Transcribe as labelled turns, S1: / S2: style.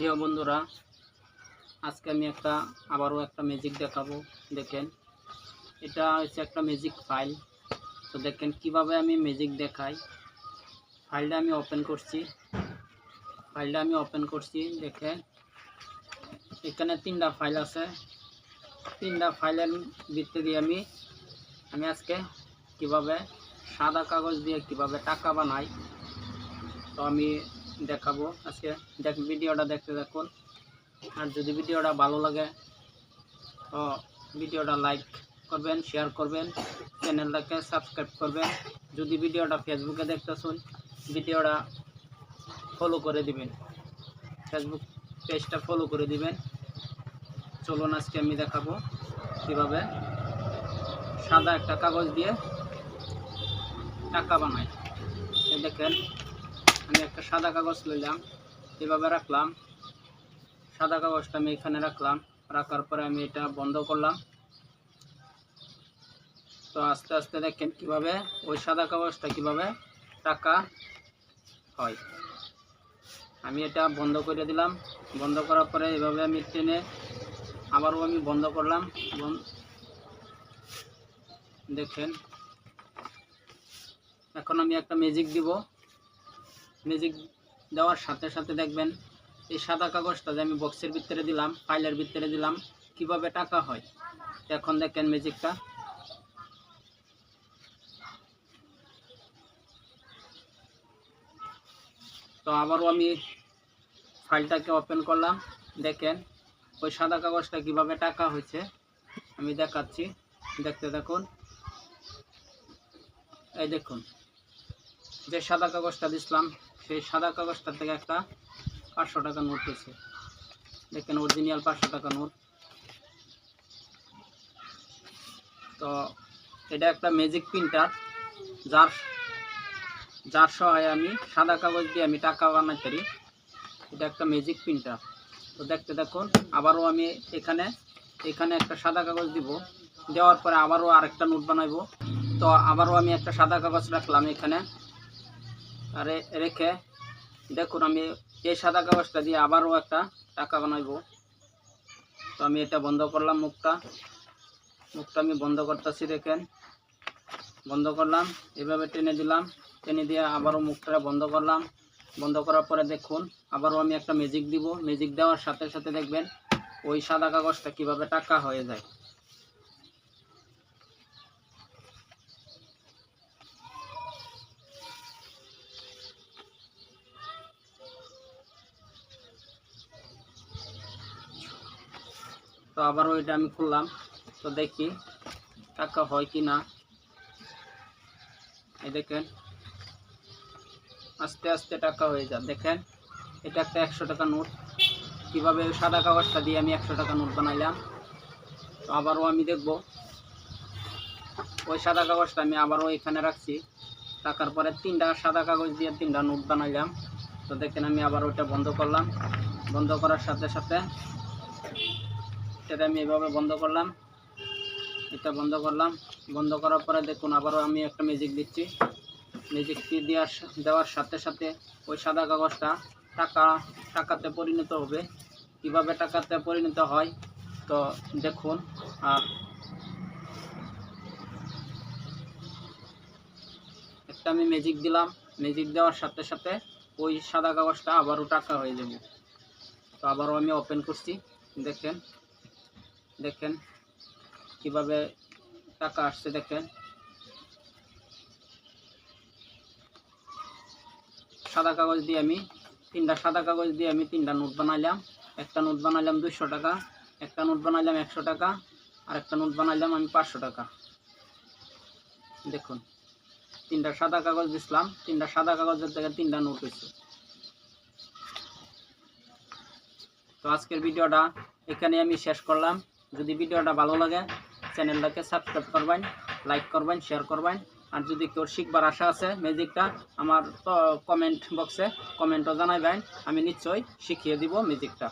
S1: প্রিয় বন্ধুরা, আজকে আমি একটা, আবারও একটা ম্যাজিক দেখাবো। দেখেন, এটা হচ্ছে একটা ম্যাজিক ফাইল তো দেখেন, কীভাবে আমি ম্যাজিক দেখাই। ফাইলটা আমি ওপেন করছি। ফাইলটা আমি ওপেন করছি দেখে এখানে তিনটা ফাইল আছে। তিনটা ফাইলের ভিত্তি দিয়ে আমি আমি আজকে কীভাবে সাদা কাগজ দিয়ে কীভাবে টাকা বানাই। তো আমি দেখাবো। আজকে দেখ, ভিডিওটা দেখতে দেখুন আর যদি ভিডিওটা ভালো লাগে, তো ভিডিওটা লাইক করবেন শেয়ার করবেন চ্যানেলটাকে সাবস্ক্রাইব করবেন। যদি ভিডিওটা ফেসবুকে দেখতেছুন, ভিডিওটা ফলো করে দিবেন। ফেসবুক পেজটা ফলো করে দিবেন। চলুন আজকে আমি দেখাবো কীভাবে সাদা একটা কাগজ দিয়ে টাকা এই দেখেন আমি একটা সাদা কাগজ লইলাম, এভাবে রাখলাম। সাদা কাগজটা আমি এখানে রাখলাম, রাখার পরে আমি এটা বন্ধ করলাম। তো আস্তে আস্তে দেখেন কীভাবে ওই সাদা কাগজটা কীভাবে টাকা হয়। আমি এটা বন্ধ করে দিলাম। বন্ধ করার পরে এভাবে আমি টেনে আবারও আমি বন্ধ করলাম। দেখেন। এখন আমি একটা ম্যাজিক দিব। ম্যাজিক দেওয়ার সাথে সাথে দেখবেন, এই সাদা কাগজটা যে আমি বক্সের ভিতরে দিলাম ফাইলের ভিতরে দিলাম, কীভাবে টাকা হয়? এখন দেখেন ম্যাজিকটা তো আবারও আমি ফাইলটাকে ওপেন করলাম, দেখেন, ওই সাদা কাগজটা কীভাবে টাকা হয়েছে, আমি দেখাচ্ছি, দেখতে দেখুন এই দেখুন। যে সাদা কাগজটা দিছিলাম, সেই সাদা কাগজটা থেকে একটা পাঁচশো টাকা নোট হয়েছে দেখেন অরিজিনাল পাঁচশো টাকা নোট। তো এটা একটা ম্যাজিক প্রিন্টার যার যার সহায় আমি সাদা কাগজ দিয়ে আমি টাকা বানাই পারি এটা একটা ম্যাজিক প্রিন্টার তো দেখতে দেখুন, আবারও আমি এখানে এখানে একটা সাদা কাগজ দিব। দেওয়ার পরে আবারও আরেকটা নোট বানাইবো। তো আবারও আমি একটা সাদা কাগজ রাখলাম এখানে। রেখে, দেখুন আমি এই সাদা কাগজটা দিয়ে আবারও একটা টাকা বানাইবো। তো আমি এটা বন্ধ করলাম মুখটা। মুখটা আমি বন্ধ করতেছি, দেখেন। বন্ধ করলাম, এভাবে টেনে দিলাম। টেনে দিয়ে আবারও মুখটা বন্ধ করলাম। বন্ধ করার পরে দেখুন, আবারও আমি একটা ম্যাজিক দিব। ম্যাজিক দেওয়ার সাথে সাথে দেখবেন, ওই সাদা কাগজটা কীভাবে টাকা হয়ে যায়। তো আবারও এটা আমি খুললাম। তো দেখি টাকা হয় কি না এই দেখেন, আস্তে আস্তে টাকা হয়ে যায় দেখেন, এটা একটা একশো টাকা নোট। কীভাবে সাদা কাগজটা দিয়ে আমি একশো টাকা নোট বানাইলাম। তো আবারও আমি দেখব। ওই সাদা কাগজটা আমি আবারও এখানে রাখছি। রাখার পরে তিনটা সাদা কাগজ দিয়ে তিনটা নোট বানাইলাম। তো দেখেন, আমি আবার ওইটা বন্ধ করলাম। বন্ধ করার সাথে সাথে এটা আমি এভাবে বন্ধ করলাম। এটা বন্ধ করলাম। বন্ধ করার পরে দেখুন, আবারও আমি একটা ম্যাজিক দিচ্ছি। ম্যাজিকটি দেওয়ার দেওয়ার সাথে সাথে ওই সাদা কাগজটা টাকা, টাকাতে পরিণত হবে। কীভাবে টাকাতে পরিণত হয়? তো দেখুন, আর একটা আমি ম্যাজিক দিলাম। ম্যাজিক দেওয়ার সাথে সাথে ওই সাদা কাগজটা আবারও টাকা হয়ে যাবে। তো আবারও আমি ওপেন করছি। দেখেন দেখেন কীভাবে টাকা আসছে, দেখেন। সাদা কাগজ দিয়ে আমি তিনটা সাদা কাগজ দিয়ে আমি তিনটা নোট বানাইলাম। একটা নোট বানাইলাম দুশো টাকা, একটা নোট বানাইলাম একশো টাকা, আর একটা নোট বানাইলাম আমি পাঁচশো টাকা। দেখুন, তিনটা সাদা কাগজ দিছিলাম, তিনটা সাদা কাগজের থেকে তিনটা নোট হয়েছে। তো আজকের ভিডিওটা এখানে আমি শেষ করলাম। যদি ভিডিওটা ভালো লাগে, চ্যানেলটাকে সাবস্ক্রাইব করবেন লাইক করবেন শেয়ার করবেন। আর যদি কেউ শিখবার আশা আছে ম্যাজিকটা, আমার কমেন্ট বক্সে কমেন্টও জানাইবেন, আমি নিশ্চয়ই শিখিয়ে দিব ম্যাজিকটা।